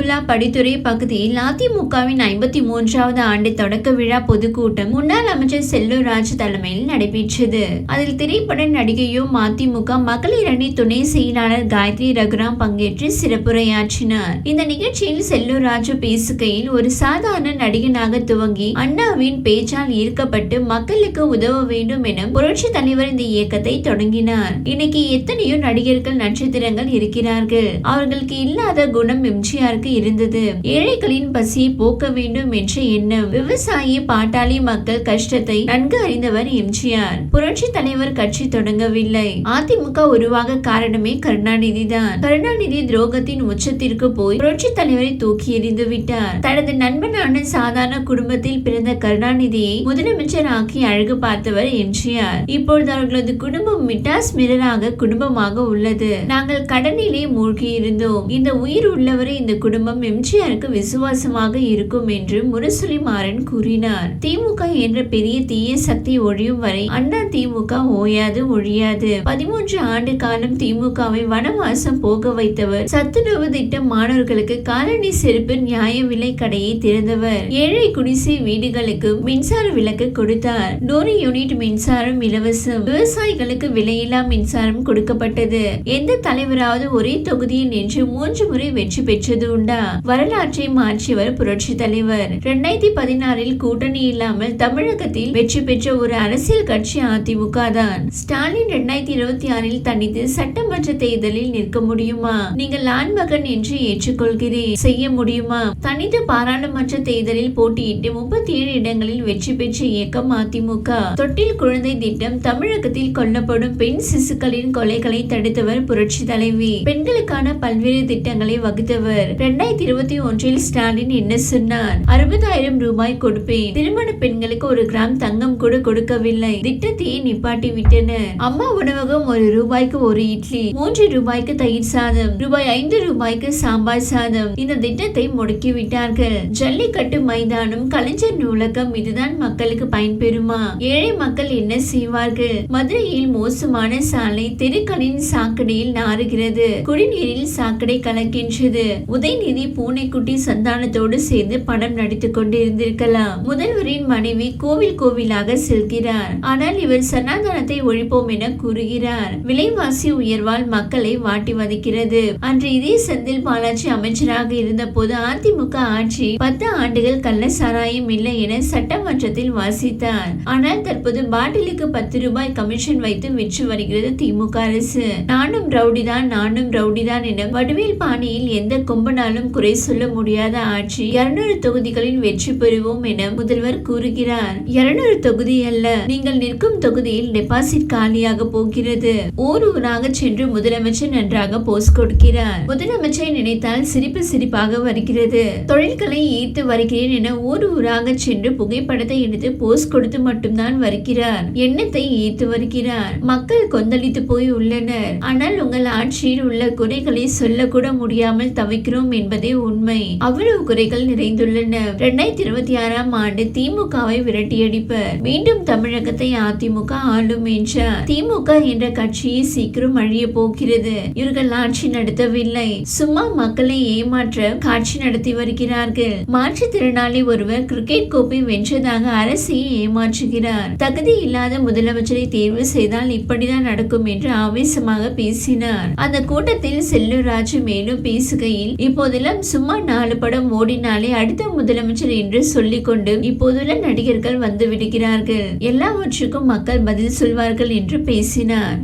கோபிலா படித்துறை பகுதியில் அதிமுகவின் ஐம்பத்தி மூன்றாவது ஆண்டு தொடக்க விழா பொதுக்கூட்டம் முன்னாள் அமைச்சர் செல்லூர் ராஜ் தலைமையில் நடைபெற்றது. அதில் திரைப்பட நடிகையும் அதிமுக மகளிர் அணி துணை செயலாளர் காயத்ரி ரகுராம் பங்கேற்று சிறப்புரையாற்றினார். இந்த நிகழ்ச்சியில் செல்லூர் ராஜு பேசுகையில் ஒரு சாதாரண நடிகனாக துவங்கி அண்ணாவின் பேச்சால் ஈர்க்கப்பட்டு மக்களுக்கு உதவ வேண்டும் என புரட்சி தலைவர் இந்த இயக்கத்தை தொடங்கினார். இன்னைக்கு எத்தனையோ நடிகர்கள் நட்சத்திரங்கள் இருக்கிறார்கள். அவர்களுக்கு இல்லாத குணம் எம்ஜிஆருக்கு இருந்தது? ஏழைகளின் பசியை போக்க வேண்டும் என்ற எண்ணம். விவசாயி பாட்டாளி மக்கள் கஷ்டத்தை நன்கு அறிந்தவர் எம்ஜிஆர். புரட்சி தலைவர் கட்சி தொடங்கவில்லை. அதிமுக உருவாக காரணமே கருணாநிதி தான். கருணாநிதி துரோகத்தின் உச்சத்திற்கு போய் புரட்சி தலைவரை தூக்கி எறிந்து விட்டார். தனது நண்பனான சாதாரண குடும்பத்தில் பிறந்த கருணாநிதியை முதலமைச்சர் ஆக்கி அழகு பார்த்தவர் எம்ஜிஆர். இப்பொழுது அவர்களது குடும்பம் மிட்டாஸ் மிரராக குடும்பமாக உள்ளது. நாங்கள் கடனிலே மூழ்கி இருந்தோம் இந்த உயிர் உள்ளவரை இந்த குடும்பம் எம்ஜிஆருக்கு விசுவாசமாக இருக்கும் என்று முரசொலி மாறன் கூறினார். திமுக என்ற பெரிய தீய சக்தி ஒழியும் வரை அண்ணா திமுக ஓயாது ஒழியாது. பதிமூன்று ஆண்டு காலம் திமுகவை வனவாசம் போக வைத்தவர் சத்துணவு திட்டம் மாணவர்களுக்கு காலனி செருப்பு நியாய விலை கடையை திறந்தவர். ஏழை குடிசை வீடுகளுக்கு மின்சார விளக்கு கொடுத்தார். நூறு யூனிட் மின்சாரம் இலவசம். விவசாயிகளுக்கு விலையில்லா மின்சாரம் கொடுக்கப்பட்டது. எந்த தலைவராவது ஒரே தொகுதியில் நின்று மூன்று முறை வெற்றி பெற்றது உண்டா வரலாற்றை மாற்றியவர் புரட்சி தலைவர். இரண்டாயிரத்தி பதினாறில் கூட்டணி இல்லாமல் தமிழகத்தில் வெற்றி பெற்ற ஒரு அரசியல் கட்சி அதிமுக தான். ஸ்டாலின் இரண்டாயிரத்தி இருபத்தி ஆறில் தனித்து சட்டமன்ற தேர்தலில் நிற்க முடியுமா? நீங்கள் ஆண்மகன் என்று ஏற்றுக்கொள்கிறேன். செய்ய முடியுமா? தனித்து பாராளுமன்ற தேர்தலில் போட்டியிட்டு முப்பத்தி ஏழு இடங்களில் வெற்றி பெற்ற இயக்கம் அதிமுக. தொட்டில் குழந்தை திட்டம் தமிழகத்தில் கொல்லப்படும் பெண் சிசுக்களின் கொலைகளை தடுத்தவர் புரட்சி தலைவி. பெண்களுக்கான பல்வேறு திட்டங்களை வகுத்தவர். இரண்டாயிரத்தி இருபத்தி ஒன்றில் ஸ்டாலின் என்ன சொன்னார்? அறுபதாயிரம் ரூபாய் கொடுப்பேன். திருமண பெண்களுக்கு ஒரு கிராம் தங்கம் கூட கொடுக்கவில்லை. திட்டத்தையே நிப்பாட்டி விட்டனர் அம்மா உணவகம் ஒரு ரூபாய்க்கு ஒரு இட்லி மூன்று ரூபாய்க்கு தயிர் சாதம் ரூபாய் ஐந்து ரூபாய்க்கு சாம்பார் சாதம். இந்த திட்டத்தை முடக்கி விட்டார்கள் ஜல்லிக்கட்டு மைதானம் கலைஞர் நூலகம் இதுதான் மக்களுக்கு பயன்பெறுமா? ஏழை மக்கள் என்ன செய்வார்கள்? மதுரையில் மோசமான சாலை தெருக்களின் சாக்கடையில் நாறுகிறது. குடிநீரில் சாக்கடை கலக்கின்றது. உதய உதயநிதி பூனைக்குட்டி சந்தானத்தோடு சேர்ந்து படம் நடித்துக் கொண்டிருந்திருக்கலாம். முதல்வரின் மனைவி கோவில் கோவிலாக செல்கிறார். ஆனால் இவர் சனாதனத்தை ஒழிப்போம் என கூறுகிறார். விலைவாசி உயர்வால் மக்களை வாட்டி வதைக்கிறது. அன்று இதே செந்தில் பாலாஜி அமைச்சராக இருந்த போது அதிமுக ஆட்சி பத்து ஆண்டுகள் கள்ள சாராயம் இல்லை என சட்டமன்றத்தில் வாசித்தார். ஆனால் தற்போது பாட்டிலுக்கு பத்து ரூபாய் கமிஷன் வைத்து விற்று வருகிறது திமுக அரசு. நானும் ரவுடிதான் நானும் ரவுடிதான் என வடிவேல் பாணியில் எந்த கொம்பனாலும் குறை சொல்ல முடியாத ஆட்சி இருநூறு தொகுதிகளில் வெற்றி பெறுவோம் என முதல்வர் கூறுகிறார். இருநூறு தொகுதி அல்ல நீங்கள் நிற்கும் தொகுதியில் டெபாசிட் காலியாக போகிறது. ஊர் ஊராக சென்று முதலமைச்சர் நன்றாக போஸ் கொடுக்கிறார். முதலமைச்சரை நினைத்தால் சிரிப்பு சிரிப்பாக வருகிறது. தொழில்களை ஈர்த்து வருகிறேன் என ஊர் ஊராக சென்று புகைப்படத்தை எடுத்து போஸ் கொடுத்து மட்டும்தான் வருகிறார். எண்ணத்தை ஈர்த்து வருகிறார். மக்கள் கொந்தளித்து போய் உள்ளனர். ஆனால் உங்கள் ஆட்சியில் உள்ள குறைகளை சொல்லக்கூட முடியாமல் தவிக்கிறோம் என்பதே உண்மை. அவ்வளவு குறைகள் நிறைந்துள்ளன. இரண்டாயிரத்தி இருபத்தி ஆறாம் ஆண்டு திமுகவை விரட்டியடிப்பர். மீண்டும் தமிழகத்தை அதிமுக ஆளும் என்ற திமுக என்ற கட்சியை சீக்கிரம் அழிய போகிறது. இவர்கள் ஆட்சி நடத்தவில்லை. சும்மா மக்களை ஏமாற்ற காட்சி நடத்தி வருகிறார்கள். மாற்றுத்திறனாளி ஒருவர் கிரிக்கெட் கோப்பை வென்றதாக அரசையே ஏமாற்றுகிறார். தகுதி இல்லாத முதலமைச்சரை தேர்வு செய்தால் இப்படிதான் நடக்கும் என்று ஆவேசமாக பேசினார். அந்த கூட்டத்தில் செல்லூர் ராஜு மேலும் பேசுகையில் இப்போது இப்போதெல்லாம் சும்மா நாலு படம் ஓடினாலே அடுத்த முதலமைச்சர் என்று சொல்லிக்கொண்டு இப்போதுள்ள நடிகர்கள் வந்து விடுகிறார்கள். எல்லாவற்றுக்கும் மக்கள் பதில் சொல்வார்கள் என்று பேசினார்.